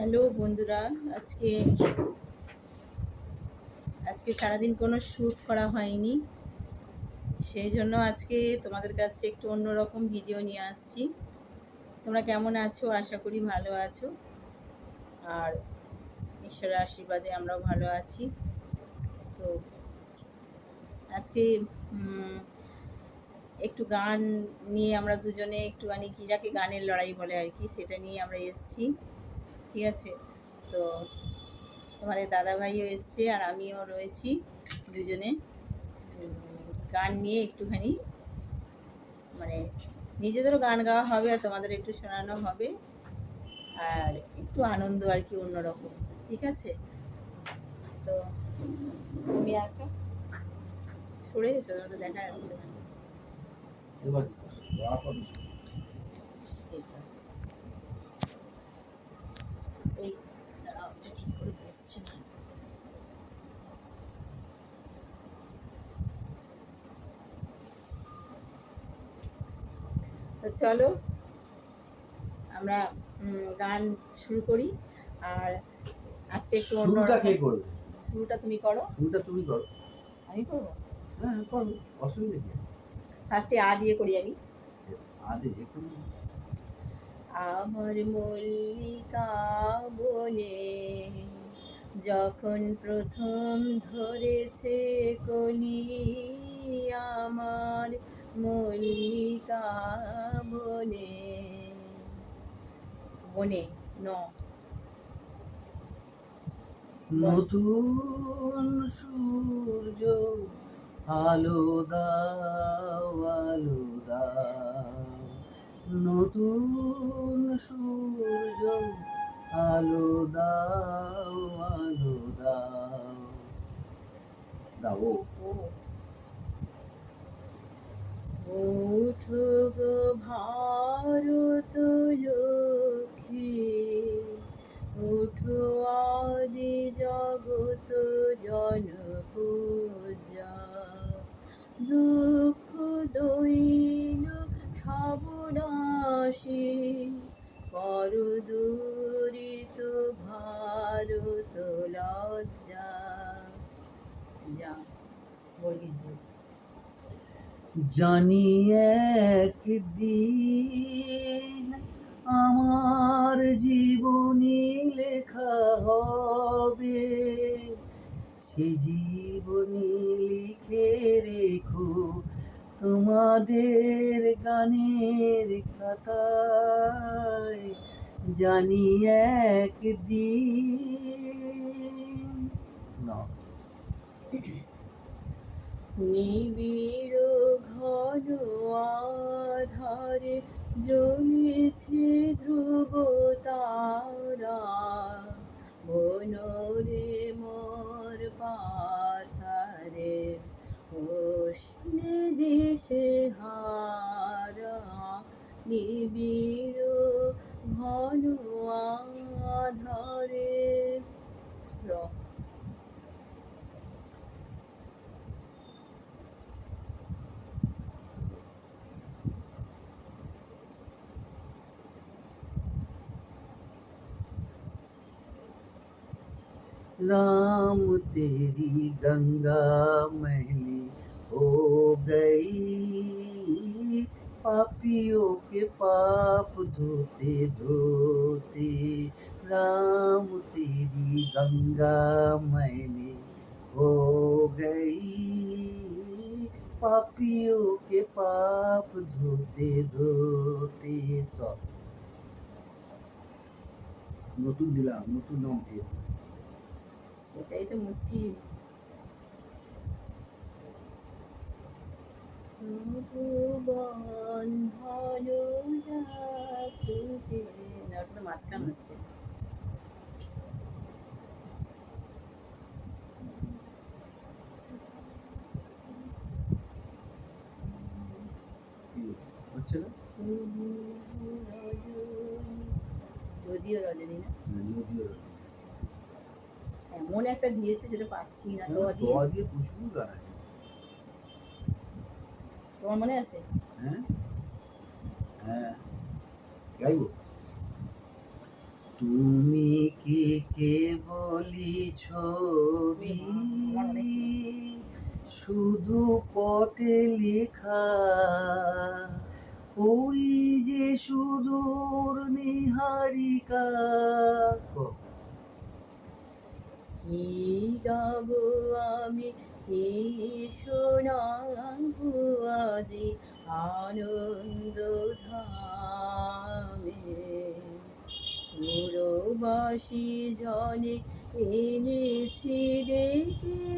Hello বন্ধুরা, আজকে আজকে সারাদিন কোনো শ্যুট করা হয়নি। সেই জন্য আজকে তোমাদের কাছে একটু অন্যরকম ভিডিও নিয়ে আসছি। তোমরা কেমন আছো? আশা করি ভালো আছো। আর ঈশ্বরের আশীর্বাদে আমরাও ভালো আছি। তো আজকে একটু গান নিয়ে আমরা দুজনে একটুখানি কি যাকে গানের লড়াই বলে আর কি, সেটা নিয়ে আমরা এসেছি। ঠিক আছে। তো তোমাদের দাদাভাইও এসছে আর আমিও রয়েছি দুজনে। গান নিয়ে একটুখানি মানে নিজেদেরও গান গাওয়া হবে আর তোমাদের একটু শোনানো হবে। আর একটু আনন্দ আর কি অন্যরকম, ঠিক আছে? তো তুমি আসো। সরে এসো তো দেখা যাচ্ছে না এবার দোয়া করুন। এই তো। এই দাঁড়াও, এটা বসছে না। তো চলো আমরা গান শুরু করি। আর আজকে একটু শুরুটা কে করবে? শুরুটা তুমি করো। শুরুটা তুমি করো। আমি করব? হ্যাঁ করো। অসুবিধা কি ফার্স্টে আ দিয়ে করি আমি। আদে যে কোনো আমার মল্লিকা বনে যখন প্রথম ধরেছে কলি আমার মল্লিকা বনে। বনে, ন। নতুন সূর্য আলো দাও আলো দাও। নতুন সূর্য আলো দাও আলো দাও। দাও ওঠো গো ভারত জানি একদিন আমার জীবনী লেখা হবে। সে জীবনী লিখে রেখো তোমাদের গানের খাতায়। জানি একদিন না নিবিড় ঘন আধারে জ্বলেছে ধ্রুব তারা। বনরে মোর পাথারে, উষ্ণে দিশে হারা। নিবিড় ঘন আধারে র رام تیری گنگا محلی ہو گئی۔ پاپیوں کے پاپ دھوتے دھوتے رام تیری گنگا محلی ہو گئی۔ پاپیوں کے پاپ دھوتے دھوتے تو۔ نتن দিলাম نتن নাম দিয়ে সেটাই তো মুশকিল। ভুবন ভালো যাকুকে না ওটা তো মাঝখান হচ্ছে কি হচ্ছে না যদিও রজনী না না, যদিও এমন একটা দিয়েছে যেটা পাচ্ছি না তো হ্যাঁ, দিয়ে দোয়া? দিয়ে প্রচুর গান আছে। তোমার মনে আছে? হ্যাঁ। হ্যাঁ। গাইবো? তুমি কি কেবলি ছবি শুধু পটে লেখা? ওই যে সুদূর নিহারিকা। কি আমি কি শোনাবো আজি আনন্দ ধামে। পুরবাসী জনে এনেছি ডেকে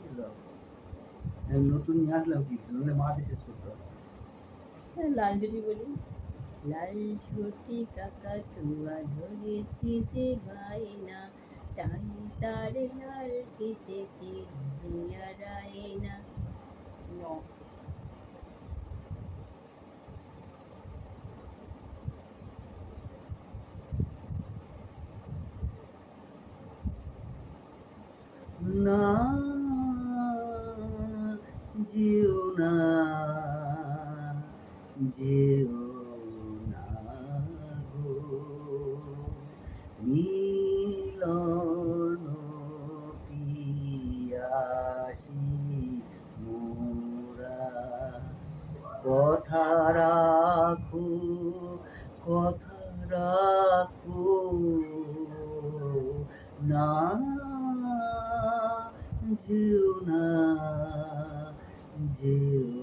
নতুন নিয়ে আসলাম কি? নাহলে মাকে শেষ করতে হবে। লাল জুটি বলি। লাল ঝুটি কাকা তুয়া ধরেছি যে বাইনা চাই তার লাল পিতেছি দিয়া রায়না না। যেও না মিলন পিয়াসি মোরা কথা রাখো কথা রাখো না যেও না যেও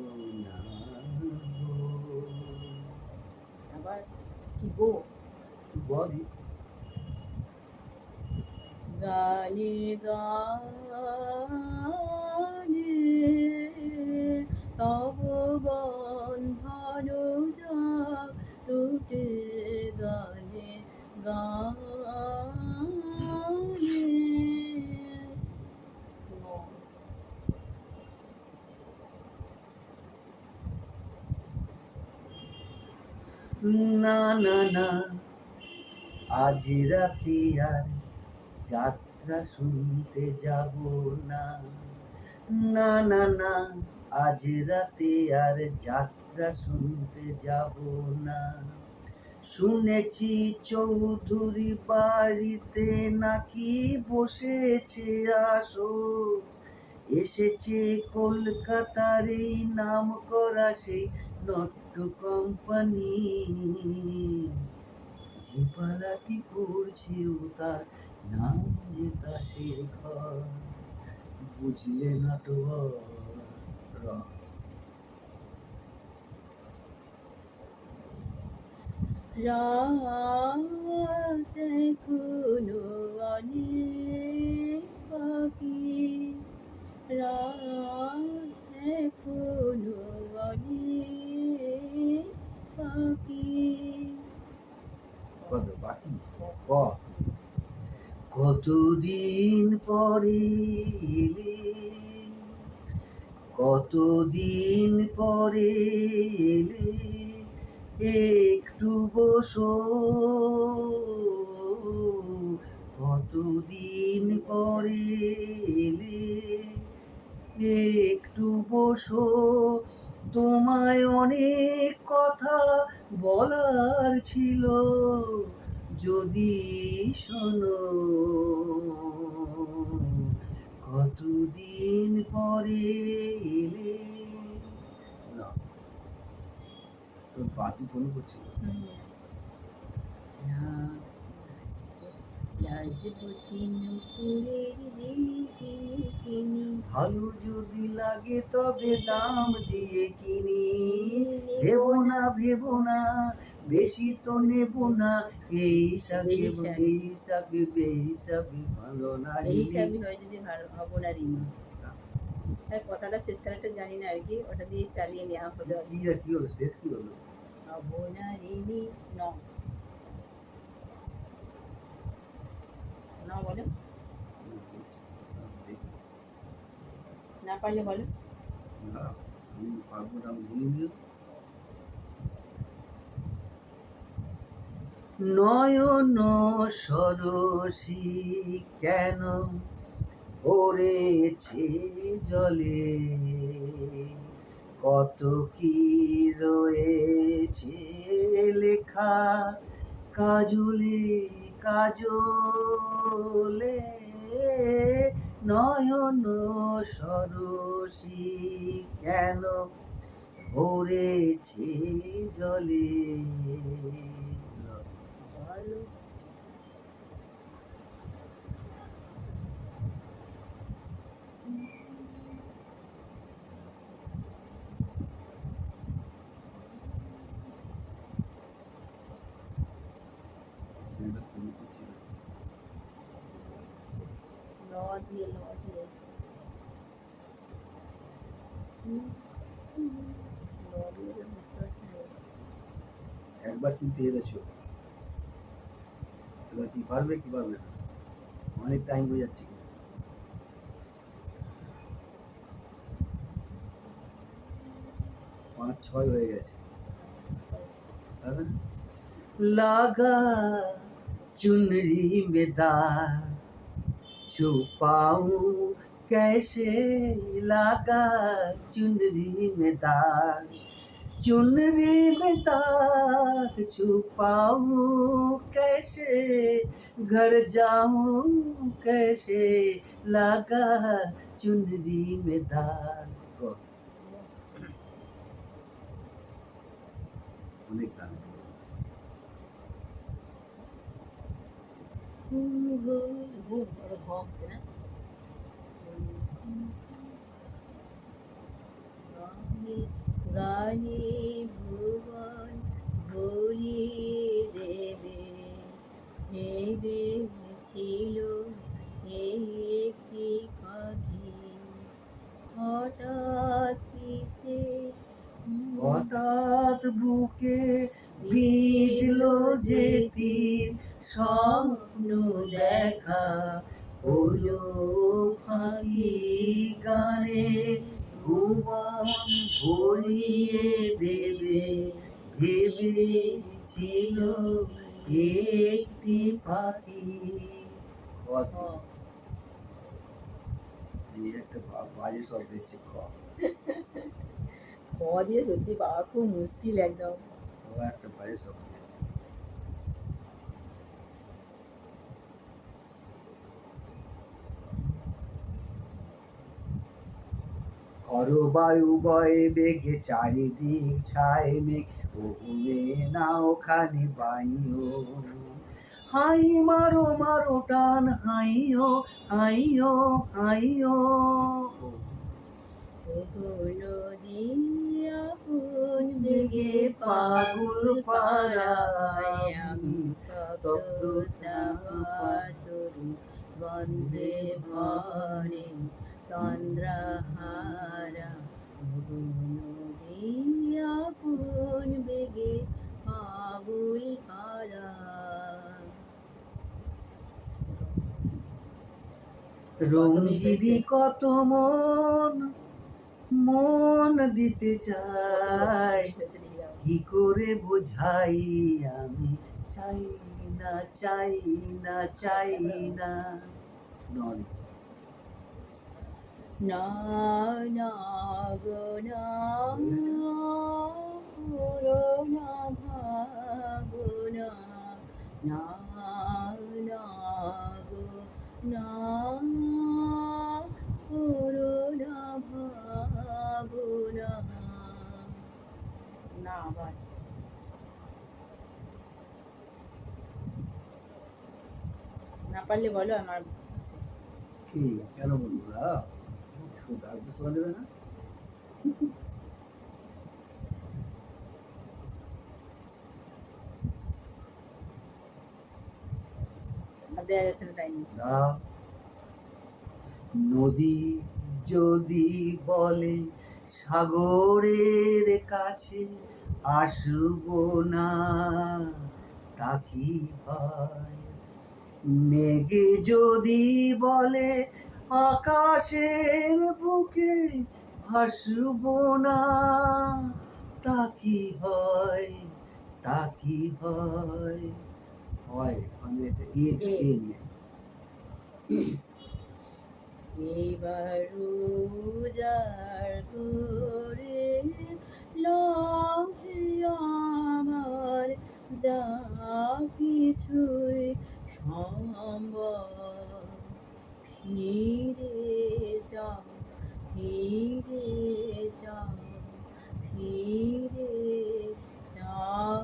বলই গানে গানে তব বন্ধন যা টুটে গানে গানে না না না আজ রাতে আর যাত্রা শুনতে যাব না। না না না, আজ রাতে আর যাত্রা শুনতে যাব না। শুনেছি চৌধুরী বাড়িতে নাকি বসেছে আসো এসেছে কলকাতার এই নাম করা সেই নট্য কোম্পানি পালাটি করছে ও তার নাম যে তাসের ঘর। বুঝলে নটবর রাত এখনও অনেক বাকি। রাত কতদিন পরে কতদিন পরে এলে একটু বসো। কতদিন পরে এলে একটু বসো। তোমায় অনেক কথা বলার ছিল। যদি শোনো কতদিন পরে এলে? না। তোর বাতি ফোন করছিল। না, রাজবতী নুপুরের রিমি ঝিনি ঝিনি ভালো যদি লাগে তবে দাম দিয়ে কিনি। ভেবো না ভেবো না বেশি তো নেব না। এই হিসাবে এই হিসাবে। এই হিসাবে ভালো না এই হিসাবে হয় যদি ভালো হব না রিমি আর কথাটা শেষ কালারটা জানি না আর কি ওটা দিয়ে চালিয়ে নেওয়া হলো। কি। হলো? শেষ কি হলো? হব না রিমি ন। না বলো? না পারলে নয়ন সরসী কেন পড়েছে জলে? কত কি রয়েছে লেখা কাজলে? কাজলে নয়ন সরসী কেন ভরেছে জলে? دیے لا دیے لگا چنری میں دار۔ چھپاؤں، کیسے لگا چنری میں داغ چنری میں داغ چھپاؤں، کیسے گھر جاؤں، کیسے لاگا چنری میں داغ Mm-hmm. হুম, ওর হ হচ্ছে না গানে ভুবন ভরিয়ে দেবে হেবে ছিল এই একটি পাখি হঠাৎ কিসে হঠাৎ বুকে বিঁধলো যে তীর স্বপ্ন দেখা হলো ফাঁকি গানে ভুবন ভরিয়ে দেবে ভেবেছিল একটি পাখি এই একটা বা- বাজে শব্দ এসছে খ খ দিয়ে সত্যি পাওয়া খুব মুশকিল একদম ও একটা বাজে শব্দ খর বায়ু বয়ে বেগে চারিদিক ছায় মেঘ ওহুমে না ওখানে বাইও হাই মারো মারো টান হাইও হাইও হাইও। ফুল বেগে পাগল পাড়ায় আমি তরু গন্ধে ভরে তন্দ্রাহারা দিয়া রঙ্গিদি কত মন মন দিতে চাই কি করে বোঝাই আমি? চাই না চাই না চাই না। না না গো না পুরো না ভাগো না না না গো না পুরো না ভাগো না না আবার না পারলে বলো আমার আছে ঠিক কেন দেবে না নদী যদি বলে সাগরের কাছে আসব না তা কি হয়? মেঘে যদি বলে আকাশের বুকে ভাসব না। তা কি হয়? তা কি হয়? হয় আমি এটা এ। এ নিয়ে। এবার উজাড় করে লহে আমার যা কিছুই সম্ভব। ফিরে যাও ফিরে যাও ফিরে যাও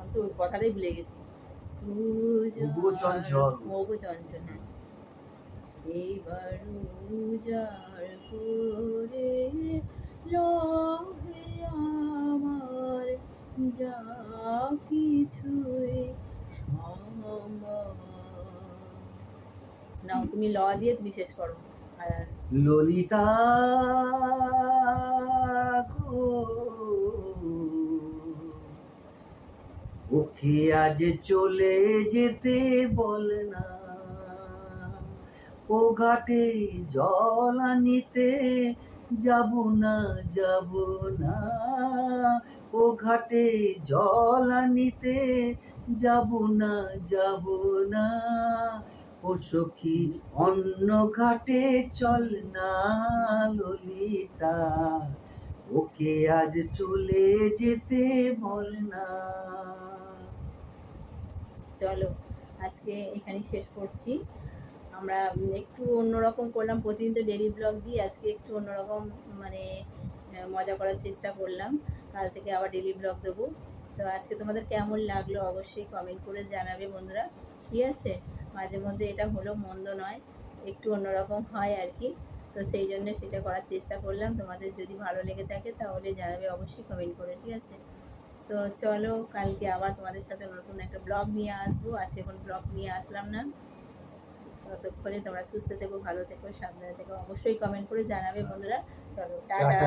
আমি তো ওই কথাটাই ভুলে গেছি। চঞ্চল। এইবার উজাড় করে লহে আমার যা সম্ভব। নাও, তুমি ল দিয়ে তুমি শেষ করো। ললিতা ওকে আজ চলে যেতে বল না। ও ঘাটে জল আনিতে যাব না যাব না। ও ঘাটে জল আনিতে যাব না যাব না। ও সখী, অন্য ঘাটে চল না ললিতা। ওকে আজ চলে যেতে বল না। চলো, আজকে এখানেই শেষ করছি। আমরা একটু অন্যরকম করলাম, প্রতিদিন তো ডেলি ব্লগ দিই, আজকে একটু অন্যরকম মানে মজা করার চেষ্টা করলাম। কাল থেকে আবার ডেলি ব্লগ দেবো। তো আজকে তোমাদের কেমন লাগল অবশ্যই কমেন্ট করে জানাবে বন্ধুরা, ঠিক আছে? মাঝে মধ্যে এটা হলো মন্দ নয়, একটু অন্যরকম হয় আর কি। তো সেই জন্য সেটা করার চেষ্টা করলাম। তোমাদের যদি ভালো লেগে থাকে তাহলে জানাবে অবশ্যই কমেন্ট করে, ঠিক আছে? তো চলো, কালকে আবার তোমাদের সাথে নতুন একটা ব্লগ নিয়ে আসব। আজকে কোনো ব্লগ নিয়ে আসলাম না। ততক্ষণে তোমরা সুস্থ থেকো, ভালো থেকো, সাবধানে থেকো। অবশ্যই কমেন্ট করে জানাবে বন্ধুরা। চলো টাটা।